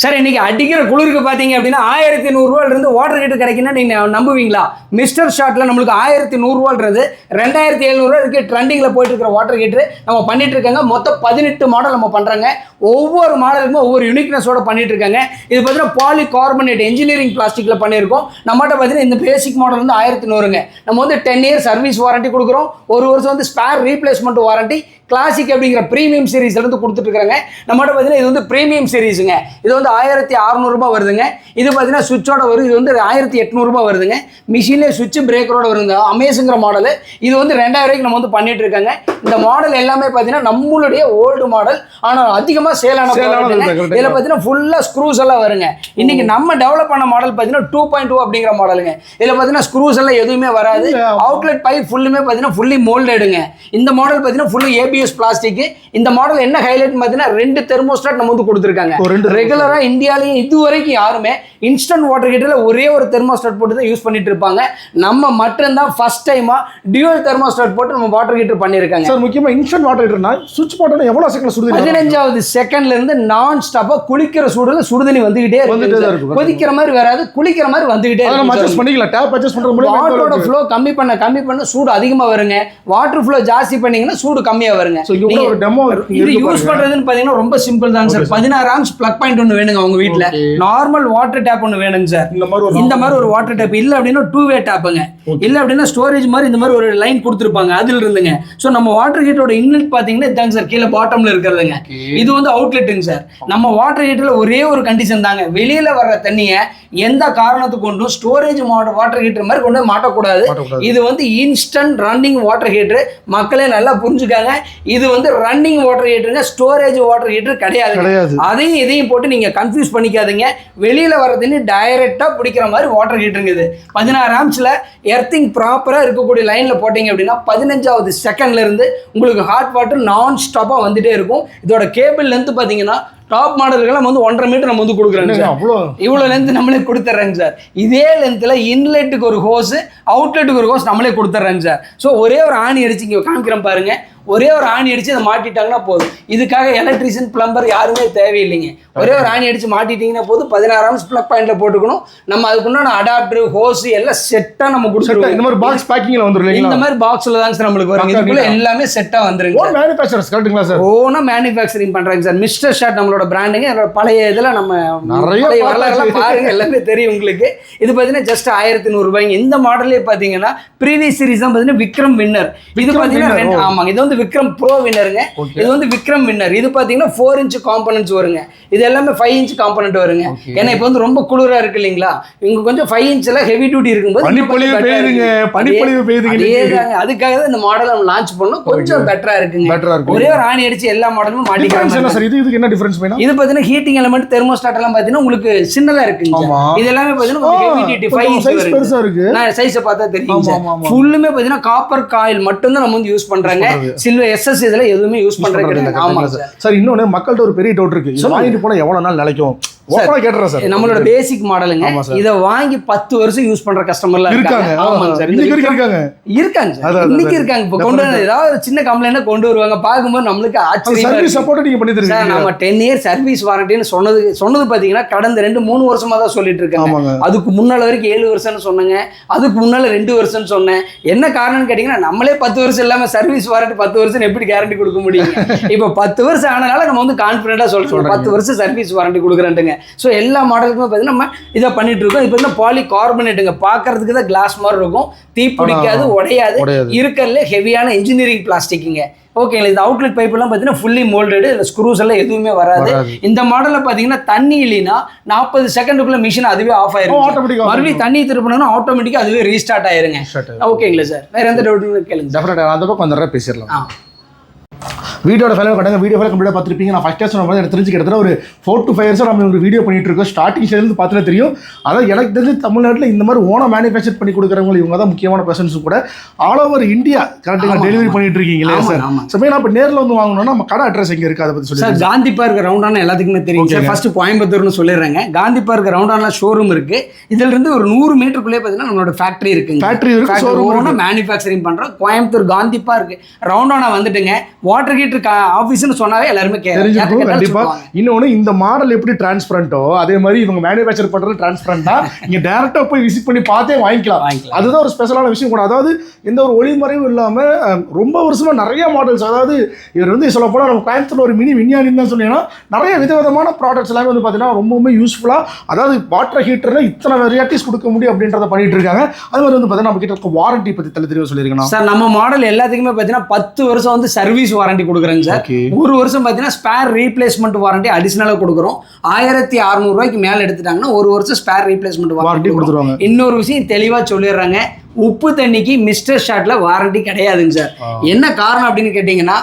Sir இன்னைக்கு அடிக்கிற குளிருக்கு பார்த்தீங்க அப்படின்னா ஆயிரத்தி நூறுரூவாலேருந்து வாட்டர் ஹீட்டர் கிடைக்குன்னா நீங்கள் நம்புவீங்களா? மிஸ்டர் ஷாட்டில் நம்மளுக்கு ஆயிரத்தி நூறுரூவான்றது ரெண்டாயிரத்தி எழுநூறுவா இருக்கு ட்ரெண்டிங்கில் போயிட்டு இருக்கிற வாட்டர் ஹீட்ரு நம்ம பண்ணிட்டு இருக்காங்க. மொத்தம் பதினெட்டு மாடல் நம்ம பண்ணுறாங்க ஒவ்வொரு மாடலுக்கும் ஒவ்வொரு யூனிக்னஸோட பண்ணிட்டு இருக்காங்க. இது பார்த்தீங்கன்னா பாலி கார்பனேட் இன்ஜினியரிங் பிளாஸ்டிக்கில் பண்ணியிருக்கோம். நம்மகிட்ட பார்த்தீங்கன்னா இந்த பேசிக் மாடல் வந்து ஆயிரத்தி நூறுங்க. நம்ம வந்து டென் இயர் சர்வீஸ் வாரண்டி கொடுக்குறோம். ஒரு வருஷம் வந்து ஸ்பேர் ரீப்ளேஸ்மெண்ட் வாரண்டி கிளாசிக் அப்படிங்கிற ப்ரீமியம் சீரீஸ்லேருந்து கொடுத்துட்டு இருக்காங்க நம்மகிட்ட பார்த்தீங்கன்னா இது வந்து ப்ரீமியம் சீரிஸுங்க இது வந்து ஆயிரத்தி அறநூறுபா வருதுங்க. இது பார்த்தீங்கன்னா சுவிட்சோட வரும். இது வந்து ஆயிரத்தி எட்நூறுபா வருதுங்க. மிஷின்லேயே சுவிட்ச் பிரேக்கரோட வருங்க அமேஸுங்கிற மாடல் இது வந்து ரெண்டாயிரம் ரூபாய்க்கு நம்ம வந்து பண்ணிட்டு இருக்காங்க. இந்த மாடல் எல்லாமே பார்த்தீங்கன்னா நம்மளுடைய ஓல்டு மாடல் ஆனால் அதிகமாக சேலான. இதில் பார்த்தீங்கன்னா ஃபுல்லாக ஸ்க்ரூஸ் எல்லாம் வருங்க. இன்னைக்கு நம்ம டெவலப் பண்ண மாடல் பார்த்தீங்கன்னா டூ பாயிண்ட் டூ அப்படிங்கிற மாடலுங்க இதில் பார்த்தீங்கன்னா ஸ்க்ரூஸ் எல்லாம் எதுவுமே வராது. அவுட்லெட் பைப் ஃபுல்லுமே பார்த்தீங்கன்னா ஃபுல்லி மோல்டடுங்க இந்த மாடல் பார்த்தீங்கன்னா ஃபுல்லி ஏபிஎஸ் பிளாஸ்டிக் இந்த மாடல் என்ன ஹைலைட் பார்த்தீங்கன்னா ரெண்டு தெர்மோஸ்டாட் நம்ம வந்து கொடுத்துருக்காங்க. ரெகுலராக இந்தியாலையும் இது வரைக்கும் யாருமே இன்ஸ்டன்ட் வாட்டர் ஹீட்டரில் ஒரே ஒரு தெர்மோஸ்டாட் போட்டு தான் யூஸ் பண்ணிட்டு இருப்பாங்க. நம்ம மட்டும்தான் ஃபர்ஸ்ட் டைமாக டியூவல் தெர்மோஸ்டாட் போட்டு நம்ம வாட்டர் ஹீட்டர் பண்ணியிருக்காங்க சார் முக்கியமா இன்ஸ்டன்ட் வாட்டர் ஹீட்டர்னா சுவிட்ச் போட்டோன்னா எவ்வளவு செகண்ட் சுடுது பதினஞ்சாவது செகண்ட்ல இருந்து நான் ஸ்டாப்பா குளிக்கிற சூடுல சுடுதண்ணி வந்துகிட்டே வந்துட்டே தான் இருக்கு. கொதிக்கிற மாதிரி வராது குளிக்கிற மாதிரி வந்துகிட்டே இருக்கு பண்ணிக்கலாம். டேப் அட்ஜஸ்ட் பண்ற வாட்டரோட முடியும் ஃப்ளோ கம்மி பண்ண கம்மி பண்ண சூடு அதிகமா வருங்க. வாட்டர் ஃப்ளோ ஜாஸ்தி பண்ணீங்கன்னா சூடு கம்மியா வருங்க. ஒரு டெமோ இது யூஸ் பண்றதுன்னு பாத்தீங்கன்னா ரொம்ப சிம்பிள் தாங்க சார் பதினாறு ஆம்ஸ் பிளக் பாயிண்ட் ஒன்று வேணுங்க உங்க Okay. நார்மல் வாட்டர் டேப் ஒன்று வேணுங்க சார். இந்த மாதிரி ஒரு இந்த மாதிரி ஒரு வாட்டர் டேப் இல்ல அப்படின்னா டூ வே டேப்புங்க இல்ல அப்படின்னா ஸ்டோரேஜ் மாதிரி இந்த மாதிரி ஒரு லைன் கொடுத்துருப்பாங்க. அதுல இருந்துங்க. ஸோ நம்ம வாட்டர் ஹீட்டரோட இன்லெட் பாத்தீங்கன்னா இதாங்க சார். கீழே பாட்டம்ல இருக்கிறதுங்க. இது வந்து அவுட்லெட்டுங்க சார். நம்ம வாட்டர் ஹீட்டர்ல ஒரே ஒரு கண்டிஷன் தாங்க. வெளியில வர்ற தண்ணியை எந்த காரணத்துக்கு கொண்டும் ஸ்டோரேஜ் வாட்டர் ஹீட்டர் மாதிரி கொண்டு மாட்டக்கூடாது. இது வந்து இன்ஸ்டன்ட் ரன்னிங் வாட்டர் ஹீட்டர் மக்களே நல்லா புரிஞ்சுக்காங்க. இது வந்து ரன்னிங் வாட்டர் ஹீட்டருங்க ஸ்டோரேஜ் வாட்டர் ஹீட்டர் கிடையாது. அதையும் இதையும் போட்டு நீங்க கன்ஃபியூஸ் பண்ணிக்காதீங்க. வெளியில வர தண்ணி டைரக்டா பிடிக்கிற மாதிரி வாட்டர் ஹீட்டருங்க இது பதினாறு ஆம்ஸ்ல எர்த்திங் ப்ராப்பரா இருக்கக்கூடிய லைன்ல போட்டீங்க அப்படின்னா பதினஞ்சாவது செகண்ட்ல இருந்து உங்களுக்கு ஹாட் வாட்டர் நான் ஸ்டாப்பா வந்துட்டே இருக்கும். இதோட கேபிள் லென்த் பாத்தீங்கன்னா டாப் மாடல்கள் நம்ம வந்து ஒன்றரை மீட்டர் நம்ம வந்து கொடுக்குறோங்க சார் அவ்வளோ? இவ்வளோ லென்த் நம்மளே கொடுத்துட்றேங்க சார் இதே லென்த்தில் இன்லெட்டுக்கு ஒரு ஹோஸ் அவுட்லெட்டுக்கு ஒரு ஹோஸ் நம்மளே கொடுத்துட்றேங்க சார் ஸோ ஒரே ஒரு ஆணி அடிச்சு இங்கே காமிக்கிறேன் பாருங்க. ஒரே ஒரு ஆணி அடிச்சு அதை மாட்டிட்டாங்கன்னா போதும். இதுக்காக எலக்ட்ரிஷியன் பிளம்பர் யாருமே தேவையில்லைங்க. ஒரே ஒரு ஆணி அடிச்சு மாட்டிட்டீங்கன்னா போதும். பதினாறாம் ப்ளக் பாயிண்ட்ல போட்டுக்கணும். நம்ம அதுக்குண்டான அடாப்டர் ஹோஸ் எல்லாம் செட்டாக நம்ம இந்த கொடுத்துருவோம் மாதிரி பாக்ஸ் பேக்கிங்ல வந்துரும் இந்த மாதிரி பாக்ஸில் தாங்க சார் நம்மளுக்கு வரும். இதுக்குள்ள. எல்லாமே செட்டாக வந்துருங்க ஓன் மேனுஃபேக்சரர்ஸ் கரெக்ட்டுங்களா சார் ஓனா மேனுஃபேக்சரிங் பண்றாங்க சார் மிஸ்டர் ஷாட் நம்மளோட பிராண்டுங்க என்னோட பழைய இதில் நம்ம நிறைய. வரலாறுலாம் பாருங்க எல்லாமே தெரியும் உங்களுக்கு. இது பார்த்தீங்கன்னா ஜஸ்ட் ஆயிரத்தி நூறுபாய்ங்க இந்த மாடலே பார்த்தீங்கன்னா ப்ரீவியஸ் சீரிஸ் தான் பார்த்தீங்கன்னா விக்ரம் வின்னர் இது பார்த்தீங்கன்னா. ஆமாங்க. இது வந்து விக்ரம் ப்ரோ வின்னருங்க. இது வந்து விக்ரம் வின்னர் இது பார்த்தீங்கன்னா ஃபோர் இன்ச் காம்பனன்ட்ஸ் வருங்க. இது எல்லாமே ஃபைவ் இன்ச் காம்பனன்ட் வருங்க. ஏன்னா இப்போ வந்து ரொம்ப குளிரா இருக்கு இல்லைங்களா? இங்க கொஞ்சம் ஃபைவ் இன்ச்ல ஹெவி டியூட்டி இருக்கும்போது பனிப்பொழிவு பெய்யுதுங்க. பனிப்பொழிவு பெய்யுதுங்க. அதுக்காக தான் இந்த மாடல் நம்ம லான்ச் பண்ணோம். கொஞ்சம் பெட்டரா இருக்குங்க. பெட்டரா ஒரே ஒரு ஆணி அடிச்சு எல்லா மாடலும் சார் இது இதுக்கு என்ன டிஃபரன்ஸ் வேணும் இது பார்த்தீங்கன்னா ஹீட்டிங் எலமெண்ட் தெர்மோஸ்டாட் எல்லாம் பார்த்தீங்கன்னா உங்களுக்கு சின்னதா இருக்குங்க. இது எல்லாமே பார்த்தீங்கன்னா சைஸ் பார்த்தா தெரியும். ஃபுல்லுமே பார்த்தீங்கன்னா காப்பர் காயில் மட்டும் தான் நம்ம வந்து யூஸ் பண்றாங்க. சில்வர் எஸ்எஸ் இதுல எதுவுமே யூஸ் பண்றது கிடையாது. ஆமா சார் சார் இன்னொன்னு மக்கள்கிட்ட ஒரு பெரிய டவுட் இருக்கு. இது. வாங்கிட்டு போனா எவ்வளவு நாள் நிலைக்கும்? ஓப்பனா கேட்டுறேன் சார் நம்மளோட பேசிக் மாடலுங்க. இதை வாங்கி பத்து வருஷம் யூஸ் பண்ற கஸ்டமர்லாம் இருக்காங்க. இருக்காங்க. ஆமாங்க சார் இருக்காங்க. இருக்காங்க. சார் இன்னைக்கு. இருக்காங்க. இப்போ கொண்டு வந்து ஏதாவது சின்ன கம்ப்ளைண்ட் கொண்டு வருவாங்க. பார்க்கும்போது நம்மளுக்கு ஆச்சரியமா. சப்போர்ட் நீங்க பண்ணி தருவீங்க. நம்ம டென் இயர் சர்வீஸ் வாரண்டின்னு சொன்னது சொன்னது பார்த்தீங்கன்னா கடந்த ரெண்டு மூணு வருஷமா தான் சொல்லிட்டு இருக்காங்க. அதுக்கு முன்னால வரைக்கும் ஏழு வருஷம்னு சொன்னேங்க. அதுக்கு முன்னால ரெண்டு வருஷம்னு சொன்னேன். என்ன காரணம்னு கேட்டிங்கன்னா நம்மளே பத்து வருஷம் இல்லாம சர்வீஸ் வாரண்டி பத்து வருஷம் எப்படி கேரண்டி கொடுக்க முடியும்? இப்போ பத்து வருஷம் ஆனனால நம்ம வந்து கான்ஃபிடென்ட்டாக சொல்றோம். பத்து வருஷம் சர்வீஸ் வாரண்டி கொடுக்குறேன்ட்டுங்க. ஸோ எல்லா மாடலுக்குமே பார்த்தீங்கன்னா நம்ம இதை பண்ணிட்டு இருக்கோம். இப்போ வந்து பாலி கார்பனேட்டுங்க பார்க்கறதுக்கு தான் கிளாஸ் மாதிரி இருக்கும். தீ பிடிக்காது உடையாது. இருக்கறதுல ஹெவியான இன்ஜினியரிங் பிளாஸ்டிக்குங்க ஓகேங்களா இந்த அவுட்லெட் பைப் எல்லாம் பார்த்தீங்கன்னா ஃபுல்லி மோல்டடு இல்லை ஸ்க்ரூஸ் எல்லாம் எதுவுமே வராது. இந்த மாடலில் பார்த்தீங்கன்னா தண்ணி இல்லைன்னா நாற்பது செகண்டுக்குள்ள மிஷின் அதுவே ஆஃப் ஆட்டோமேட்டிக்கா மறுபடியும் தண்ணி திருப்பினா ஆட்டோமேட்டிக்காக அதுவே ரீஸ்டார்ட் ஆயிருங்க. ஓகேங்களா சார் வேற எந்த டவுட்டும் கேளுங்க சார் டெஃபினட்டா அந்த பக்கம் வந்துடுறேன் பேசிடலாம். வீடியோட ஃபைனல் கட்டாங்க வீடியோ ஃபைனல் கம்ப்ளீட்டாக பார்த்துருப்பீங்க. நான் ஃபஸ்ட் சொன்ன எனக்கு தெரிஞ்சு கிட்டத்தட்ட ஒரு ஃபோர் டு ஃபைவ் இயர்ஸாக நம்ம ஒரு வீடியோ பண்ணிட்டு இருக்கோம். ஸ்டார்டிங்லேருந்து பார்த்தா தெரியும். அதாவது எனக்கு தெரிஞ்சு தமிழ்நாட்டில் இந்த மாதிரி ஓனம் மேனுஃபேக்சர் பண்ணி கொடுக்குறவங்க இவங்க தான் முக்கியமான பர்சன்ஸ் கூட. ஆல் ஓவர் இந்தியா கரெக்டாக டெலிவரி. பண்ணிட்டு இருக்கீங்களே சார். ஸோ நான் இப்போ நேரில் வந்து வாங்கணும்னா நம்ம கடை அட்ரஸ் எங்கே இருக்குது அதை பற்றி சார் சொல்லி காந்தி பார்க் ரவுண்டான எல்லாத்துக்குமே தெரியும். சார். ஃபர்ஸ்ட் கோயம்புத்தூர்னு சொல்லிடுறேங்க. காந்தி பார்க் ரவுண்டான ஷோரூம் இருக்கு. இதுல இருந்து ஒரு நூறு மீட்டருக்குள்ளே பார்த்தீங்கன்னா நம்மளோட ஃபேக்டரி இருக்குங்க. ஃபேக்ட்ரி இருக்கு ஷோரூம் மேனுஃபேக்சரிங் பண்றோம். கோயம்புத்தூர் காந்தி பார்க் ரவுண்டானா வந்துட்டுங்க. வாட்டர் ஹீட்டர் ஆஃபீஸ்னு சொன்னாவே எல்லாருமே கேட்டாலும் கண்டிப்பா. இன்னொன்னு இந்த மாடல் எப்படி டிரான்ஸ்பரண்டோ அதே மாதிரி இவங்க மேனுஃபேக்சர் பண்றது டிரான்ஸ்பரண்டா நீங்க டேரக்டா போய் விசிட் பண்ணி பார்த்தே வாங்கிக்கலாம். அதுதான் ஒரு ஸ்பெஷலான விஷயம் கூட. அதாவது எந்த ஒரு ஒளிமறைவும் இல்லாம ரொம்ப வருஷமா நிறைய மாடல்ஸ் அதாவது இவர் வந்து சொல்ல போனா நம்ம கோயம்புத்தூர்ல ஒரு மினி விஞ்ஞானின்னு தான் சொன்னீங்கன்னா நிறைய விதவிதமான ப்ராடக்ட்ஸ் எல்லாமே வந்து பார்த்தீங்கன்னா ரொம்பவுமே யூஸ்ஃபுல்லா அதாவது வாட்டர் ஹீட்டர்ல இத்தனை வெரைட்டிஸ் கொடுக்க முடியும் அப்படின்றத பண்ணிட்டு இருக்காங்க. அது மாதிரி வந்து பார்த்தீங்கன்னா நம்ம கிட்ட இருக்க வாரண்டி பத்தி தலை தெளிவாக சொல்லியிருக்கணும். சார் நம்ம மாடல் எல்லாத்துக்குமே பார்த்தீங்கன்னா பத்து வருஷம் வந்து சர்வீஸ் வாரண்டி கொடுக்குறேங்க சார். ஒரு வருஷம் பார்த்தீங்கன்னா ஸ்பேர் ரீப்ளேஸ்மெண்ட் வாரண்டி அடிஷனலாக கொடுக்குறோம். ஆயிரத்தி அறநூறுவாய்க்கு மேலே எடுத்துட்டாங்கன்னா ஒரு வருஷம் ஸ்பேர் ரீப்ளேஸ்மெண்ட் வாரண்டி கொடுத்துருவாங்க. இன்னொரு விஷயம் தெளிவாக சொல்லிடுறாங்க. உப்பு தண்ணிக்கு மிஸ்டர் ஷாட்ல வாரண்டி கிடையாதுங்க சார். என்ன காரணம் அப்படின்னு கேட்டிங்கன்னா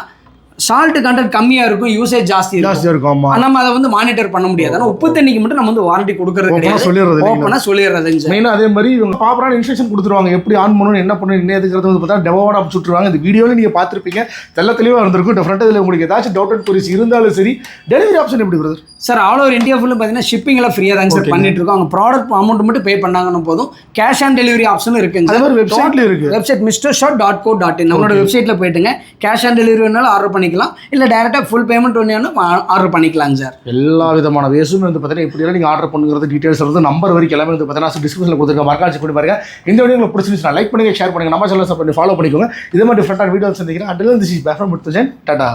சால்ட் கண்டென்ட் கம்மியாக இருக்கும் யூசேஜ் ஜாஸ்தி இருக்கும். நம்ம அதை வந்து மானிட்டர் பண்ண முடியாது. ஆனால் உப்பு தண்ணிக்கு மட்டும் நம்ம வந்து வாரண்டி கொடுக்கறது கிடையாது. சொல்லிடுறது? ஓப்பனாக சொல்லிடுறதுங்க சார். மெயினாக அதே மாதிரி இவங்க ப்ராப்பரான இன்ஸ்ட்ரக்ஷன் கொடுத்துருவாங்க. எப்படி ஆன் பண்ணணும் என்ன பண்ணணும் என்ன எதுக்கிறது வந்து பார்த்தா டெவோட அனுப்பிச்சு விட்ருவாங்க இந்த வீடியோவில் நீங்கள் பார்த்துருப்பீங்க. தெல்ல தெளிவாக இருந்திருக்கும். டெஃபரெண்டாக இதில் உங்களுக்கு ஏதாச்சும் டவுட் அண்ட் குறிச்சு இருந்தாலும் சரி டெலிவரி ஆப்ஷன் எப்படி brother sir all over India ஃபுல்லும் பார்த்தீங்கன்னா ஷிப்பிங்கில் ஃப்ரீயாக தாங்க சார். பண்ணிட்டு இருக்கோம் அவங்க ப்ராடக்ட் அமௌண்ட் மட்டும் பே பண்ணாங்கன்னு போதும். கேஷ் ஆன் டெலிவரி ஆப்ஷனும் இருக்குங்க அதே மாதிரி வெப்சைட்லேயும் இருக்கு. Website mister shot dot co dot in நம்மளோட வெப்சைட்டில் போயிட்டுங்க. கேஷ் ஆன் டெலிவரி வேணாலும் ஆர்டர் பண்ணிக்கலாம். இல்லை டேரெக்டாக ஃபுல் பேமெண்ட் ஒன்றும் ஆர்டர் பண்ணிக்கலாம் சார் எல்லா விதமான வேஸும் வந்து பார்த்தீங்கன்னா இப்படியெல்லாம் நீங்கள் ஆர்டர் பண்ணுங்கிறது டீட்டெயில்ஸ் வந்து நம்பர் வரைக்கும் எல்லாமே வந்து பார்த்தீங்கன்னா டிஸ்கிரிப்ஷனில் கொடுத்துருக்க மறக்காச்சு பண்ணி பாருங்க. இந்த வீடியோ உங்களுக்கு பிடிச்சிருந்துச்சுன்னா லைக் பண்ணுங்க ஷேர் பண்ணுங்கள் நம்ம சேனல் பண்ணி ஃபாலோ பண்ணிக்கோங்க. இதே மாதிரி டிஃப்ரெண்டான வீடியோஸ் சந்திக்கிறேன். அட்ல திஸ் பேஃபர் முத்துஜன் டாடா